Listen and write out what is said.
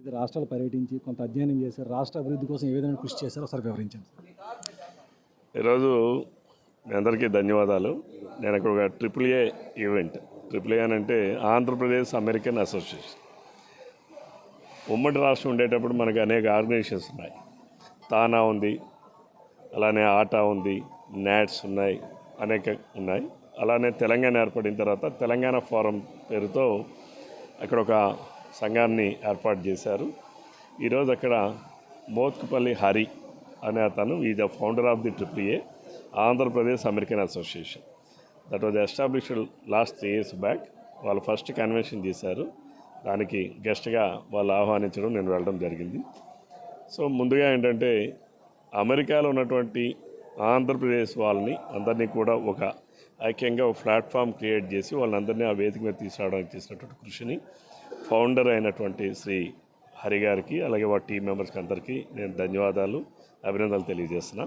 ఇది రాష్ట్రాలు పర్యటించి కొంత అధ్యయనం చేశారు రాష్ట్ర అభివృద్ధి కోసం ఏ విధంగా కృషి చేశారో ఒకసారి వివరించండి ఈరోజు మీ అందరికీ ధన్యవాదాలు. నేను అక్కడ ఒక triple A event triple A అని అంటే ఆంధ్రప్రదేశ్ అమెరికన్ అసోసియేషన్. ఉమ్మడి రాష్ట్రం ఉండేటప్పుడు మనకి అనేక ఆర్గనైజేషన్స్ ఉన్నాయి. తానా ఉంది అలానే ఆటా ఉంది నాట్స్ ఉన్నాయి అనేక ఉన్నాయి. అలానే తెలంగాణ ఏర్పడిన తర్వాత తెలంగాణ ఫోరం పేరుతో అక్కడ ఒక సంఘాన్ని ఏర్పాటు చేశారు. ఈరోజు అక్కడ మోత్కుపల్లి హరి అనే అతను ఈ the founder of the triple A A Andhra Pradesh American association. That was established last three years back వాళ్ళు ఫస్ట్ కన్వెన్షన్ చేశారు. దానికి గెస్ట్గా వాళ్ళు ఆహ్వానించడం నేను వెళ్ళడం జరిగింది. సో ముందుగా ఏంటంటే అమెరికాలో ఉన్నటువంటి ఆంధ్రప్రదేశ్ వాళ్ళని అందరినీ కూడా ఒక ఐక్యంగా ఒక ప్లాట్ఫామ్ క్రియేట్ చేసి వాళ్ళందరినీ ఆ వేదిక మీద తీసుకురావడానికి చేసినటువంటి కృషిని ఫౌండర్ అయినటువంటి శ్రీ హరి గారికి అలాగే వారి టీం మెంబర్స్కి అందరికీ నేను ధన్యవాదాలు అభినందనలు తెలియజేస్తున్నా.